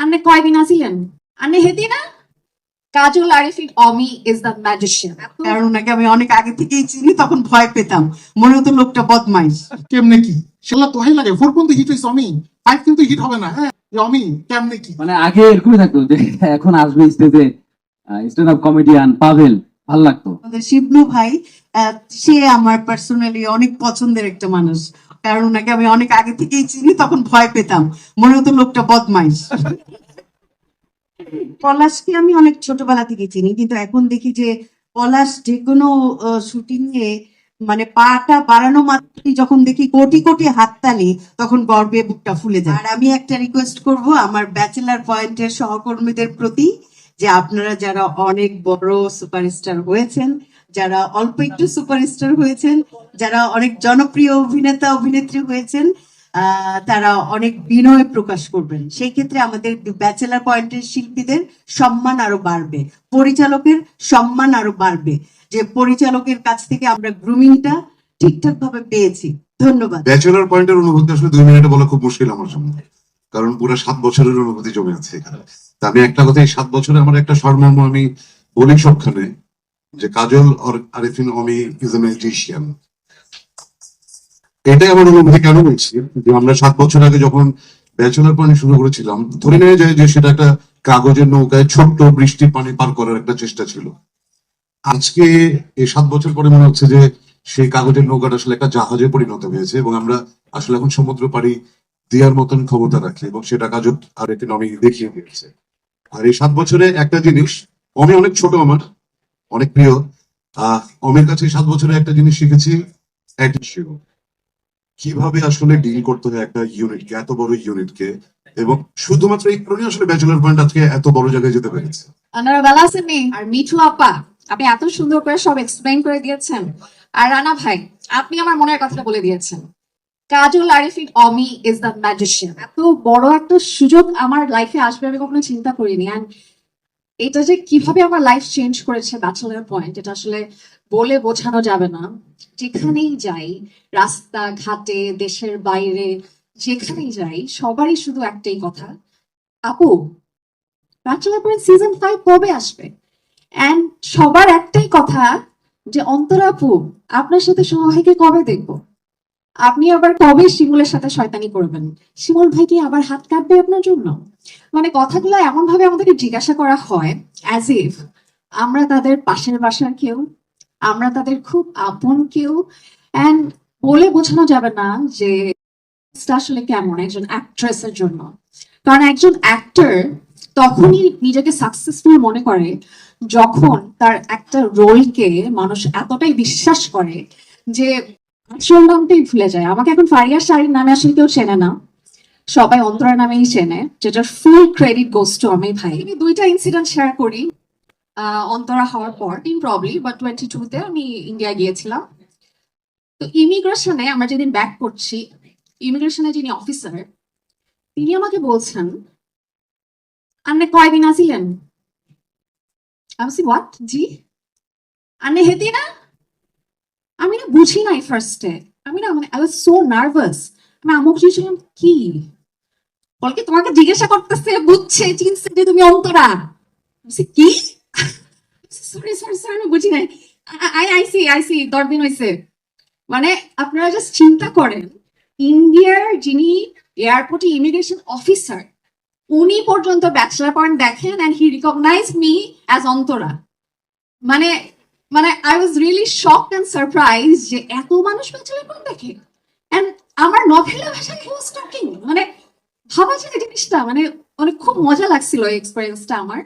আন্নে কয়দিন আসিলেন আন্নে হেদি না? Kajal Arefin Ome is the magician কারণ ওনাকে আমি অনেক আগে থেকেই চিনি তখন ভয় পেতাম। মনে হতো লোকটা বদমাইশ। কেমনে কি? সেগুলো লাগে। ফোর পর্যন্ত হিট হয়েছে অমি। ফাইভ কিন্তু হিট হবে না। হ্যাঁ অমি কেমনে কি? মানে আগে এরকমই থাকতো যে এখন আসবে স্টেজে স্ট্যান্ড আপ কমেডিয়ান পাভেল ভালো লাগতো। শিবনু ভাই সে আমার পার্সোনালি অনেক পছন্দের একটা মানুষ। কারণ ওনাকে আমি অনেক আগে থেকেই চিনি, তখন ভয় পেতাম। মনে হতো লোকটা বদমাইশ। পলাশকে আমি অনেক ছোটবেলা থেকে চিনি, কিন্তু এখন দেখি যে পলাশ যে কোনো শুটিং এ মানে পাটা বাড়ানো মাত্রই যখন দেখি কোটি কোটি হাততালি, তখন গর্বে বুকটা ফুলে যায়। আর আমি একটা রিকোয়েস্ট করব আমার ব্যাচেলার পয়েন্টের সহকর্মীদের প্রতি যে আপনারা যারা অনেক বড় সুপারস্টার হয়েছেন যারা অল্প একটু সুপারস্টার হয়েছেন, যারা অনেক জনপ্রিয় অভিনেতা, অভিনেত্রী হয়েছেন তারা অনেক বিনয় প্রকাশ করবেন। সেই ক্ষেত্রে আমাদের ব্যাচেলার পয়েন্টের শিল্পীদের সম্মান আরও বাড়বে, পরিচালকের সম্মান আরও বাড়বে। যে পরিচালকের কাছ থেকে আমরা গ্রুমিংটা ঠিকঠাক ভাবে পেয়েছি। ধন্যবাদ। ব্যাচেলার পয়েন্টের অনুভূতি আসলে দুই মিনিটে বলা খুব মুশকিল আমার জন্য, কারণ পুরো সাত বছরের অনুভূতি জমে আছে এখানে। আমি একটা কথা এই সাত বছরে আমার একটা স্বর্মর্ম আমি বলি সবখানে যে কাজল আর Arefin Ome is a magician এটাই আমার অনুভূতি, কেন বলছি? যে আমরা সাত বছর আগে যখন ব্যাচেলার পানি শুরু করেছিলাম, ধরে নেওয়া যায় যে সেটা একটা কাগজের নৌকায় ছোট্ট বৃষ্টির পানি পার করার একটা চেষ্টা ছিল। আজকে এই সাত বছর পরে মনে হচ্ছে যে সেই কাগজের নৌকাটা আসলে একটা জাহাজে পরিণত হয়েছে এবং আমরা আসলে এখন সমুদ্র পাড়ি দেওয়ার মতন ক্ষমতা রাখি এবং সেটা কাজত আর একটি নমি দেখিয়ে দিয়েছে। আর এই সাত বছরে একটা জিনিস অমি অনেক ছোট আমার অনেক প্রিয়। আহ অমির কাছে সাত বছরে একটা জিনিস শিখেছি। কীভাবে আসলে ডিল করতে হয় একটা ইউনিটকে এত বড় ইউনিটকে এবং শুধুমাত্র এই কারণে আসলে ব্যাচেলার পয়েন্ট আজকে এত বড় জায়গায় যেতে পেরেছে। আর মিঠু আপা, আপনি এত সুন্দর করে সব এক্সপ্লেন করে দিয়েছেন। আর রানা ভাই, আপনি আমার মনের কথাটা বলে দিয়েছেন। Kajal Arefin Ome is the magician এত বড় একটা সুযোগ আমার লাইফে আসবে আমি কখনো চিন্তা করিনি। অ্যান্ড এটা যে কীভাবে আমার লাইফ চেঞ্জ করেছে ব্যাচেলার পয়েন্ট এটা আসলে বলে বোঝানো যাবে না। যেখানেই যাই, রাস্তা, ঘাটে, দেশের বাইরে, যেখানেই যাই, সবারই শুধু একটাই কথা, আপু ব্যাচেলার পয়েন্ট সিজন ফাইভ কবে আসবে? অ্যান্ড সবার একটাই কথা যে অন্তরাপু আপনার সাথে সহায়কে কবে দেখব? আপনি আবার কবে শিমুলের সাথে শয়তানি করবেন? শিমুল ভাই কি আবার হাত কাটবে আপনার জন্য? মানে কথাগুলো এমন ভাবে আমাদেরকে জিজ্ঞাসা করা হয় অ্যাজ ইফ আমরা তাদের পাশের বাসার কেউ, আমরা তাদের খুব আপন কেউ অ্যান্ড বলে বোঝানো যাবে না যে আসলে কেমন, একজন অ্যাক্ট্রেসের জন্য। কারণ একজন অ্যাক্টর তখনই নিজেকে সাকসেসফুল মনে করে যখন তার একটা রোলকে মানুষ এতটাই বিশ্বাস করে যে আসল নামটাই ভুলে যায়। আমাকে এখন ফারিয়া শাড়ির নামে আসলে কেউ চেনে না। সবাই অন্তরা নামেই চেনে, যেটার ফুল ক্রেডিট গোস টু আমি ভাই। আমি দুইটা ইনসিডেন্ট শেয়ার করি অন্তরা হওয়ার পর টিম প্রবলি বা টোয়েন্টি টুতে আমি ইন্ডিয়া গিয়েছিলাম। তো ইমিগ্রেশনে আমরা যেদিন ব্যাক করছি ইমিগ্রেশনে যিনি অফিসার তিনি আমাকে বলছেন আপনি কয়দিন আসিলেন? আমি হোয়াট জি? আপনি হেতি না? বুঝি নাই ফার্স্টে আমি না মানে আই ওয়াজ সো নার্ভাস আমি আমুক জিনিসছিলাম কি? বলকে তোমাকে জিজ্ঞাসা করতেছে, বুঝছে, চিনছে যে তুমি অন্তরা? কি? সরি সরি সরি আমি বুঝি নাই। I I see I see দিন হয়েছে মানে আপনারা জাস্ট চিন্তা করেন, ইন্ডিয়ার যিনি এয়ারপোর্টে ইমিগ্রেশন অফিসার উনি পর্যন্ত ব্যাচেলার পয়েন্ট দেখেন and he recognize me as Antara. মানে মানে I was really shock and surprise যে এত মানুষ ব্যাচেলার পয়েন্ট দেখে? আমার নভেলা ভাষায় হি ওয়াজ টকিং মানে ভাবা যায় জিনিসটা মানে মানে খুব মজা লাগছিল এই এক্সপিরিয়েন্সটা আমার।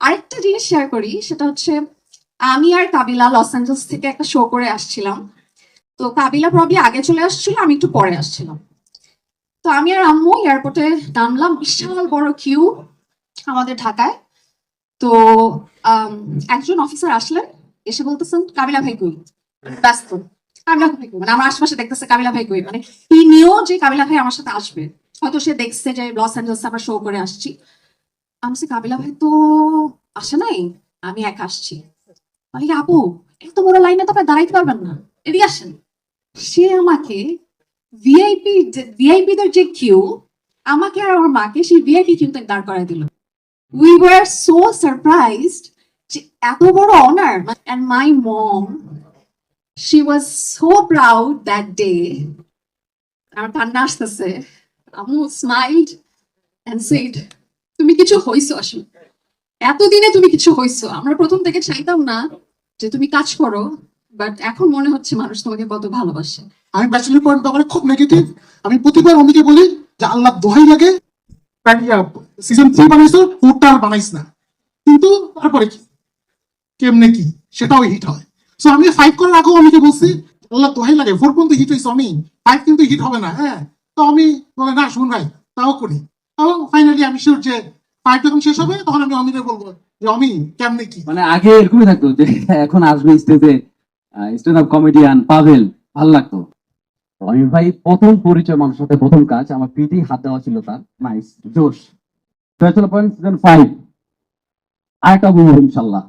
আরেকটা জিনিস শেয়ার করি, সেটা হচ্ছে আমি আর কাবিলা লস অ্যাঞ্জেলস থেকে একটা শো করে আসছিলাম। তো কাবিলা প্রবলি আগে চলে আসছিল, আমি একটু পরে আসছিলাম। তো আমি আর আম্মু এয়ারপোর্টে নামলাম, বিশাল বড় কিউ আমাদের ঢাকায়। তো একজন অফিসার আসলেন। এসে বলতেছেন, কাবিলা ভাই কই? ব্যস্ত। কাবিলা ভাই কই? মানে আমার আশেপাশে দেখতেছে কাবিলা ভাই কই? মানে ই নিয়েও যে কাবিলা ভাই আমার সাথে আসবে। হয়তো সে দেখছে যে লস অ্যাঞ্জেলস আমরা শো করে আসছি। আমি কাবিলা ভাই তো আসে নাই? আমি এক আসছি। বলি, আপু, এত বড় লাইনে তো আপনি দাঁড়াইতে পারবেন না। এদিকে আসেন। সে আমাকে ভিআইপি ভিআইপিদের যে কিউ আমাকে আর আমার মাকে সেই ভিআইপি কিন্তু দাঁড় করায় দিল। উই ওয়ার সো সারপ্রাইজড এত বড় honour and my mom she was so proud that day আমার কান্না আসতেছে। আমু স্মাইল্ড অ্যান্ড সেড তুমি কিছু হইছো আসলে। এতদিনে তুমি কিছু হইছো। আমরা প্রথম থেকে চাইতাম না যে তুমি কাজ করো বাট এখন মনে হচ্ছে মানুষ তোমাকে কত ভালোবাসে। আমি ব্যাচেলর পয়েন্ট খুব নেগেটিভ আমি প্রতিবার অমিকে বলি যে আল্লাহ দোহাই লাগে। সিজন থ্রি বানাইছো ফোরটা আর বানাইস না। কিন্তু তারপরে কি? কেমনে কি? সেটাও হিট হয়। সো আমি ফাইভ করার আগেও অমিকে বলছি আল্লাহ দোহাই লাগে ফোর পর্যন্ত হিট হয়েছে আমি ফাইভ কিন্তু হিট হবে না হ্যাঁ? তো আমি বলে না শুন ভাই, তাও করি। এবং ফাইনালি আমি শিওর যে ফাইভ যখন শেষ হবে, তখন আমি বলব যে অমি কেমনে কি? মানে আগে এরকমই থাকতো যে, এখন আসবে স্টেজে স্ট্যান্ড আপ কমেডিয়ান পাভেল, ভালো লাগতো। তো ভাই প্রথম পরিচয় মানুষের সাথে, প্রথম কাজ, আমার পিটি হাত দেওয়া ছিল তার। নাইস জোশ। পয়েন্ট সিজন ফাইভ আরেকটা বলব ইনশাল্লাহ।